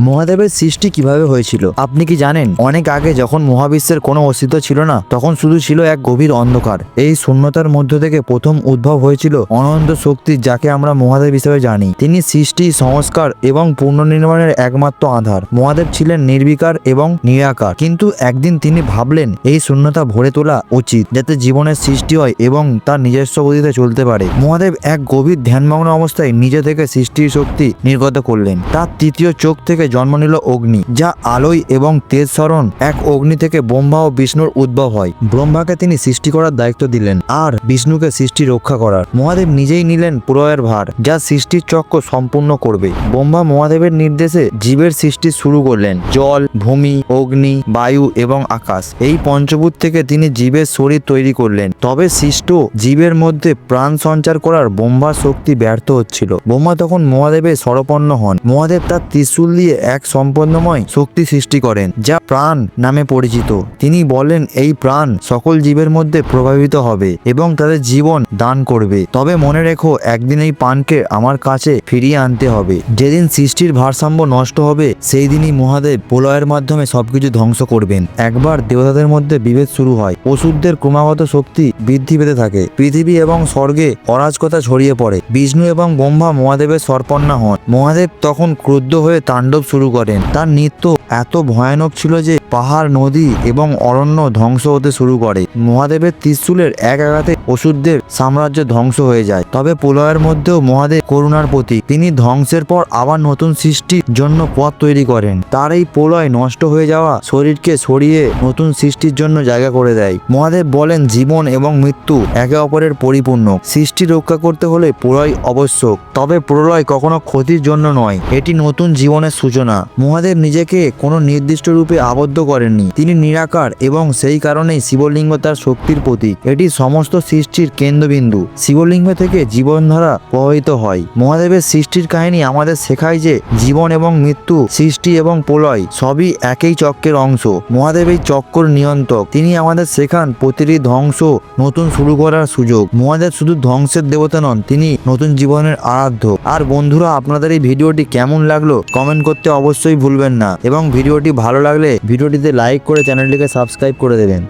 মহাদেবের সৃষ্টি কীভাবে হয়েছিল? আপনি কি জানেন? অনেক আগে যখন মহাবিশ্বের কোনো অস্তিত্ব ছিল না, তখন শুধু ছিল এক গভীর অন্ধকার। এই শূন্যতার মধ্য থেকে প্রথম উদ্ভব হয়েছিল অনন্ত শক্তি যাকে আমরা মহাদেব হিসেবে জানি। তিনি সৃষ্টি, সংস্কার এবং পুনর্নির্মাণের একমাত্র আধার। মহাদেব ছিলেন নির্বিকার এবং নিরাকার। কিন্তু একদিন তিনি ভাবলেন, এই শূন্যতা ভরে তোলা উচিত, যাতে জীবনের সৃষ্টি হয় এবং তার নিজস্ব গতিতে চলতে পারে। মহাদেব এক গভীর ধ্যানমগ্ন অবস্থায় নিজে থেকে সৃষ্টির শক্তি নির্গত করলেন। তার তৃতীয় চোখ থেকে জন্ম নিল অগ্নি, যা আলোয় এবং তেজ স্মরণ এক অগ্নি থেকে ব্রহ্মা ও বিষ্ণুর উদ্ভব হয়। ব্রহ্মাকে তিনি সৃষ্টি করার দায়িত্ব দিলেন আর বিষ্ণুকে সৃষ্টি রক্ষা করার। মহাদেব নিজেই নিলেন প্রয়ের ভার, যা সৃষ্টির চক্র সম্পূর্ণ করবে। ব্রহ্মা মহাদেবের নির্দেশে জীবের সৃষ্টি শুরু করলেন। জল, ভূমি, অগ্নি, বায়ু এবং আকাশ। এই পঞ্চভূত থেকে তিনি জীবের শরীর তৈরি করলেন। তবে সৃষ্ট জীবের মধ্যে প্রাণ সঞ্চার করার ব্রহ্মার শক্তি ব্যর্থ হচ্ছিল। ব্রহ্মা তখন মহাদেবের সরপন্ন হন। মহাদেব তার ত্রিশূল দিয়ে এক সম্পন্নময় শক্তি সৃষ্টি করেন, যা প্রাণ নামে পরিচিত। তিনি বলেন, এই প্রাণ সকল জীবের মধ্যে প্রভাবিত হবে এবং তাদের জীবন দান করবে। তবে মনে রেখো, একদিন এই পানকে আমার কাছে ফিরিয়ে আনতে হবে। যেদিন সৃষ্টির ভারসাম্য নষ্ট হবে, সেই দিনই মহাদেব প্রলয়ের মাধ্যমে সবকিছু ধ্বংস করবেন। একবার দেবতাদের মধ্যে বিভেদ শুরু হয়। অসুরদের ক্রমাগত শক্তি বৃদ্ধি পেতে থাকে। পৃথিবী এবং স্বর্গে অরাজকতা ছড়িয়ে পড়ে। বিষ্ণু এবং ব্রহ্মা মহাদেবের সর্পন্না হন। মহাদেব তখন ক্রুদ্ধ হয়ে তাণ্ডব শুরু করেন। তার নৃত্য এত ভয়ানক ছিল যে পাহাড়, নদী এবং অরণ্য ধ্বংস হতে শুরু করে। মহাদেবের ত্রিশূলের এক আঘাতে অসুরদের সাম্রাজ্য ধ্বংস হয়ে যায়। তবে প্রলয়ের মধ্যেও মহাদেব করুণার প্রতীক। তিনি ধ্বংসের পর আবার নতুন সৃষ্টির জন্য পথ তৈরি করেন। তার এই প্রলয় নষ্ট হয়ে যাওয়া শরীরকে সরিয়ে নতুন সৃষ্টির জন্য জায়গা করে দেয়। মহাদেব বলেন, জীবন এবং মৃত্যু একে অপরের পরিপূর্ণ। সৃষ্টি রক্ষা করতে হলে প্রলয় আবশ্যক। তবে প্রলয় কখনো ক্ষতির জন্য নয়। এটি নতুন জীবনের সূচনা মহাদেব নিজেকে কোনো নির্দিষ্ট রূপে আবদ্ধ করেননি। তিনি নিরাকার এবং সেই কারণেই শিবলিঙ্গ তার শক্তির প্রতীক। এটি সমস্ত সৃষ্টির কেন্দ্রবিন্দু। শিবলিঙ্গ থেকে জীবনধারা প্রবাহিত হয়। মহাদেবের সৃষ্টির কাহিনী আমাদের শেখায় যে জীবন এবং মৃত্যু, সৃষ্টি এবং প্রলয় সবই একই চক্রের অংশ। মহাদেব এই চক্র নিয়ন্ত্রক। তিনি আমাদের শেখান প্রতিটি ধ্বংস নতুন শুরু করার সুযোগ। মহাদেব শুধু ধ্বংসের দেবতা নন, তিনি নতুন জীবনের আরাধ্য। আর বন্ধুরা, আপনাদের এই ভিডিওটি কেমন লাগল কমেন্ট অবশ্যই ভুলবেন না এবং ভিডিওটি ভালো লাগলে ভিডিওটিতে লাইক করে চ্যানেলটিকে সাবস্ক্রাইব করে দেবেন।